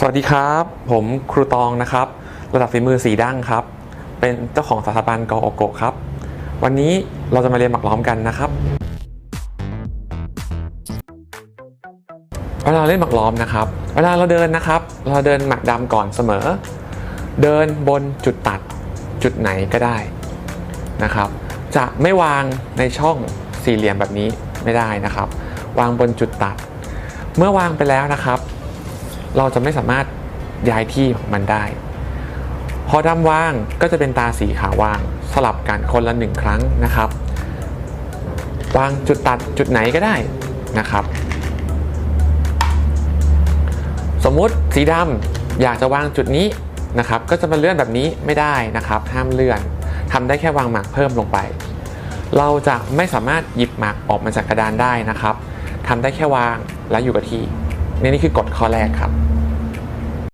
สวัสดีครับ ผมครูตองนะครับ ระดับฝีมือสีดั้งครับ เป็นเจ้าของสถาบันกอโอโกครับ วันนี้เราจะมาเรียนหมักล้อมกันนะครับเวลาเล่นหมักล้อมนะครับเวลาเราเดินนะครับ เราเดินหมักดำก่อนเสมอ เดินบนจุดตัดจุดไหนก็ได้นะครับ จะไม่วางในช่องสี่เหลี่ยมแบบนี้ไม่ได้นะครับ วางบนจุดตัด เมื่อวางไปแล้วนะครับ เราจะไม่สามารถย้ายที่ของมันได้ พอดำว่างก็จะเป็นตาสีขาวว่างสลับกันคนละหนึ่งครั้งนะครับ วางจุดตัดจุดไหนก็ได้นะครับ สมมุติสีดำอยากจะวางจุดนี้นะครับ ก็จะมาเลื่อนแบบนี้ไม่ได้นะครับ ห้ามเลื่อนทำได้แค่วางหมากเพิ่มลงไป เราจะไม่สามารถหยิบหมากออกมาจากกระดานได้นะครับทำได้แค่วางและอยู่กับที่นี่นี่คือกฎข้อแรกครับ